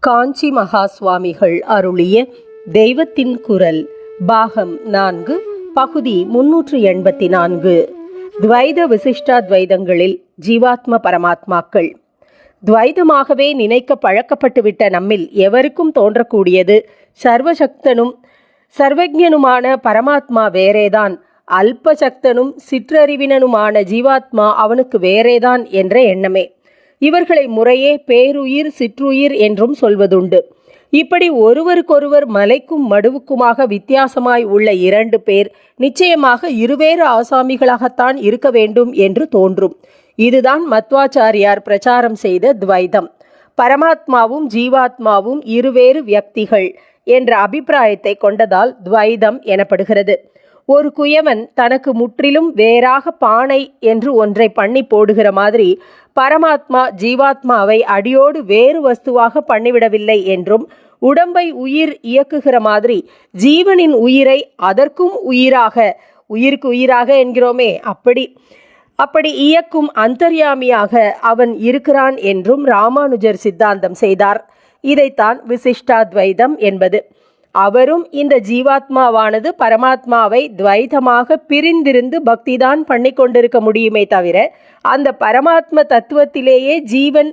காஞ்சி மகா சுவாமிகள் அருளிய தெய்வத்தின் குரல் பாகம் நான்கு பகுதி முன்னூற்று எண்பத்தி நான்கு. துவைத விசிஷ்டா துவைதங்களில் ஜீவாத்ம பரமாத்மாக்கள். துவைதமாகவே நினைக்க பழக்கப்பட்டுவிட்ட நம்மில் எவருக்கும் தோன்றக்கூடியது சர்வசக்தனும் சர்வஜனுமான பரமாத்மா வேறேதான். அல்பசக்தனும் சிற்றறிவினனுமான ஜீவாத்மா அவனுக்கு வேறேதான் என்ற எண்ணமே. இவர்களை முறையே பேருயிர் சிற்றுயிர் என்றும் சொல்வதுண்டு. இப்படி ஒருவருக்கொருவர் மலைக்கும் மடுவுக்குமாக வித்தியாசமாய் உள்ள இரண்டு பேர் நிச்சயமாக இருவேறு ஆசாமிகளாகத்தான் இருக்க வேண்டும் என்று தோன்றும். இதுதான் மத்வாச்சாரியார் பிரச்சாரம் செய்த துவைதம். பரமாத்மாவும் ஜீவாத்மாவும் இருவேறு வியக்திகள் என்ற அபிப்பிராயத்தை கொண்டதால் துவைதம் எனப்படுகிறது. ஒரு குயவன் தனக்கு முற்றிலும் வேறாக பானை என்று ஒன்றை பண்ணி போடுகிற மாதிரி பரமாத்மா ஜீவாத்மாவை அடியோடு வேறு வஸ்துவாக பண்ணிவிடவில்லை என்றும் உடம்பை உயிர் இயக்குகிற மாதிரி ஜீவனின் உயிரை அதற்கும் உயிராக உயிருக்கு உயிராக என்கிறோமே அப்படி அப்படி இயக்கும் அந்தர்யாமியாக அவன் இருக்கிறான் என்றும் ராமானுஜர் சித்தாந்தம் செய்தார். இதைத்தான் விசிஷ்டாத்வைதம் என்பது. அவரும் இந்த ஜீவாத்மாவானது பரமாத்மாவை துவைதமாக பிரிந்திருந்து பக்திதான் பண்ணி கொண்டிருக்க முடியுமே தவிர அந்த பரமாத்ம தத்துவத்திலேயே ஜீவன்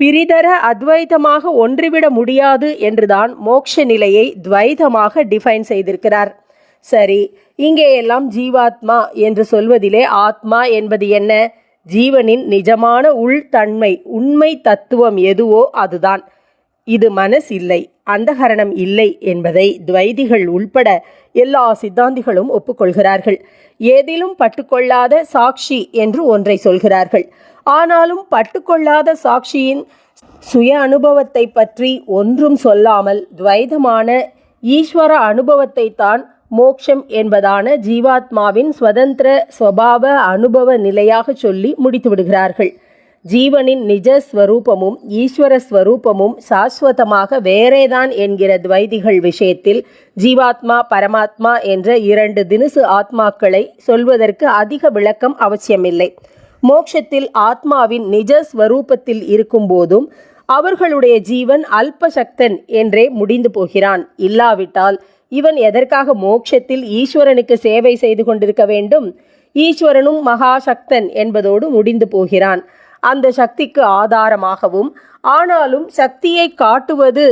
பிரிதர அத்வைதமாக ஒன்றுவிட முடியாது என்றுதான் மோட்ச நிலையை துவைதமாக டிஃபைன் செய்திருக்கிறார். சரி இங்கே எல்லாம் ஜீவாத்மா என்று சொல்வதிலே ஆத்மா என்பது என்ன? ஜீவனின் நிஜமான உள்தன்மை உண்மை தத்துவம் எதுவோ அதுதான். இது மனஸ் இல்லை அந்தகரணம் இல்லை என்பதை துவைதிகள் உள்பட எல்லா சித்தாந்திகளும் ஒப்புக்கொள்கிறார்கள். ஏதிலும் பட்டுக்கொள்ளாத சாட்சி என்று ஒன்றை சொல்கிறார்கள். ஆனாலும் பட்டுக்கொள்ளாத சாட்சியின் சுய அனுபவத்தை பற்றி ஒன்றும் சொல்லாமல் துவைதமான ஈஸ்வர அனுபவத்தை தான் மோக்ஷம் என்பதான ஜீவாத்மாவின் சுதந்திர ஸ்வபாவ அனுபவ நிலையாக சொல்லி முடித்து விடுகிறார்கள் ஜீவனின் நிஜ ஸ்வரூபமும் ஈஸ்வர ஸ்வரூபமும் சாஸ்வதமாக வேறேதான் என்கிற துவைதிகள் விஷயத்தில் ஜீவாத்மா பரமாத்மா என்ற இரண்டு தினுசு ஆத்மாக்களை சொல்வதற்கு அதிக விளக்கம் அவசியமில்லை. மோட்சத்தில் ஆத்மாவின் நிஜ ஸ்வரூபத்தில் இருக்கும்போதும் அவர்களுடைய ஜீவன் அல்பசக்தன் என்றே முடிந்து போகிறான். இல்லாவிட்டால் இவன் எதற்காக மோட்சத்தில் ஈஸ்வரனுக்கு சேவை செய்து கொண்டிருக்க வேண்டும்? ஈஸ்வரனும் மகாசக்தன் என்பதோடு முடிந்து போகிறான். அந்த சக்திக்கு ஆதாரமாகவும் ஆனாலும் சக்தியை காட்டுவது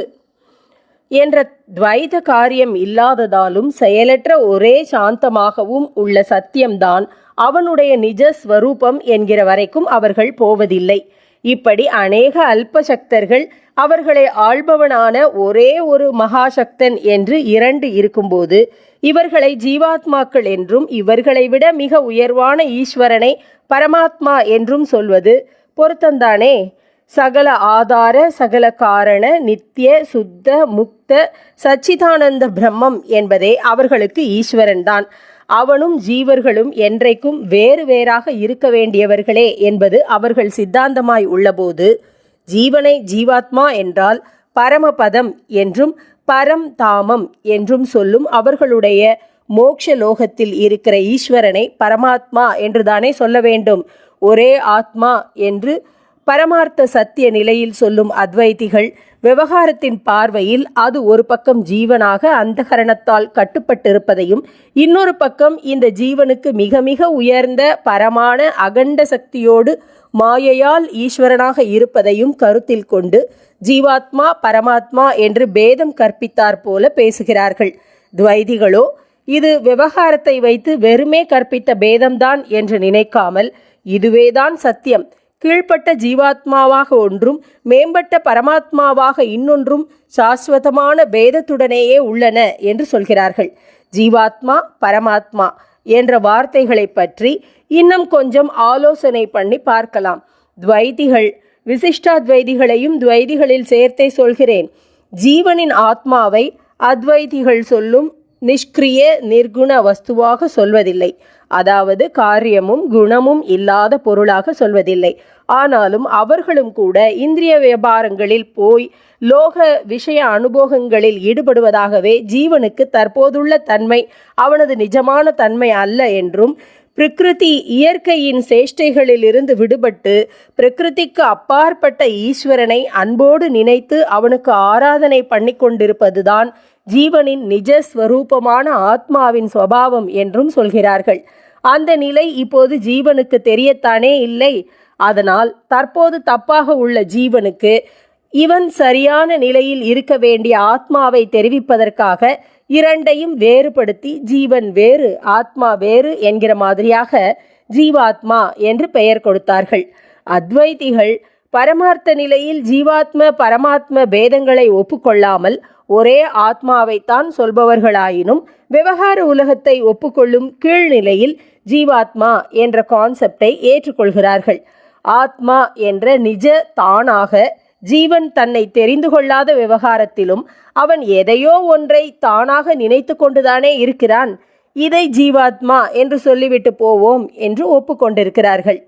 என்ற துவைத காரியம் இல்லாததாலும் செயலற்ற ஒரே சாந்தமாகவும் உள்ள சத்தியம்தான் அவனுடைய நிஜ ஸ்வரூபம் என்கிற வரைக்கும் அவர்கள் போவதில்லை. இப்படி அநேக அல்பசக்தர்கள் அவர்களை ஆள்பவனான ஒரே ஒரு மகாசக்தன் என்று இரண்டு இருக்கும்போது இவர்களை ஜீவாத்மாக்கள் என்றும் இவர்களை விட மிக உயர்வான ஈஸ்வரனை பரமாத்மா என்றும் சொல்வது பொருத்தந்தானே? சகல ஆதார சகல காரண நித்திய சுத்த முக்த சச்சிதானந்த பிரம்மம் என்பதே அவர்களுக்கு ஈஸ்வரன் தான் அவனும் ஜீவர்களும் என்றைக்கும் வேறு வேறாக இருக்க வேண்டியவர்களே என்பது அவர்கள் சித்தாந்தமாய் உள்ளபோது ஜீவனை ஜீவாத்மா என்றால் பரமபதம் என்றும் பரம் தாமம் என்றும் சொல்லும் அவர்களுடைய மோக்ஷ லோகத்தில் இருக்கிற ஈஸ்வரனை பரமாத்மா என்றுதானே சொல்ல வேண்டும். ஒரே ஆத்மா என்று பரமார்த்த சத்திய நிலையில் சொல்லும் அத்வைதிகள் விவகாரத்தின் பார்வையில் அது ஒரு பக்கம் ஜீவனாக அந்தகரணத்தால் கட்டுப்பட்டிருப்பதையும் இன்னொரு பக்கம் இந்த ஜீவனுக்கு மிக மிக உயர்ந்த பரமான அகண்ட சக்தியோடு மாயையால் ஈஸ்வரனாக இருப்பதையும் கருத்தில் கொண்டு ஜீவாத்மா பரமாத்மா என்று பேதம் கற்பித்தார் போல பேசுகிறார்கள். துவைதிகளோ இது விவகாரத்தை வைத்து வெறுமே கற்பித்த பேதம்தான் என்று நினைக்காமல் இதுவேதான் சத்தியம். கீழ்ப்பட்ட ஜீவாத்மாவாக ஒன்றும் மேம்பட்ட பரமாத்மாவாக இன்னொன்றும் சாஸ்வதமான பேதத்துடனேயே உள்ளன என்று சொல்கிறார்கள். ஜீவாத்மா பரமாத்மா என்ற வார்த்தைகளை பற்றி இன்னும் கொஞ்சம் ஆலோசனை பண்ணி பார்க்கலாம். துவைதிகள் விசிஷ்டாத்வைதிகளையும் துவைதிகளில் சேர்த்தே சொல்கிறேன். ஜீவனின் ஆத்மாவை அத்வைதிகள் சொல்லும் நிஷ்கிரிய நிர்குண வஸ்துவாக சொல்வதில்லை. அதாவது காரியமும் குணமும் இல்லாத பொருளாக சொல்வதில்லை. ஆனாலும் அவர்களும் கூட இந்திரிய வியாபாரங்களில் போய் லோக விஷய அனுபவங்களில் ஈடுபடுவதாகவே ஜீவனுக்கு தற்போதுள்ள தன்மை அவனது நிஜமான தன்மை அல்ல என்றும் பிரகிருதி இயற்கையின் சேஷ்டைகளிலிருந்து விடுபட்டு பிரகிருதிக்கு அப்பாற்பட்ட ஈஸ்வரனை அன்போடு நினைத்து அவனுக்கு ஆராதனை பண்ணி கொண்டிருப்பதுதான் ஜீவனின் நிஜ ஸ்வரூபமான ஆத்மாவின் சுவாவம் என்றும் சொல்கிறார்கள். அந்த நிலை இப்போது ஜீவனுக்கு தெரியத்தானே இல்லை. அதனால் தற்போது தப்பாக உள்ள ஜீவனுக்கு இவன் சரியான நிலையில் இருக்க வேண்டிய ஆத்மாவை தெரிவிப்பதற்காக இரண்டையும் வேறுபடுத்தி ஜீவன் வேறு ஆத்மா வேறு என்கிற மாதிரியாக ஜீவாத்மா என்று பெயர் கொடுத்தார்கள். அத்வைதிகள் பரமார்த்த நிலையில் ஜீவாத்ம பரமாத்ம பேதங்களை ஒப்புக்கொள்ளாமல் ஒரே ஆத்மாவைத்தான் சொல்பவர்களாயினும் விவகார உலகத்தை ஒப்புக்கொள்ளும் கீழ்நிலையில் ஜீவாத்மா என்ற கான்செப்டை ஏற்றுக்கொள்கிறார்கள். ஆத்மா என்ற நிஜ தானாக ஜீவன் தன்னை தெரிந்து கொள்ளாத விவகாரத்திலும் அவன் எதையோ ஒன்றை தானாக நினைத்து கொண்டுதானே இருக்கிறான். இதை ஜீவாத்மா என்று சொல்லிவிட்டு போவோம் என்று ஒப்புக்கொண்டிருக்கிறார்கள்.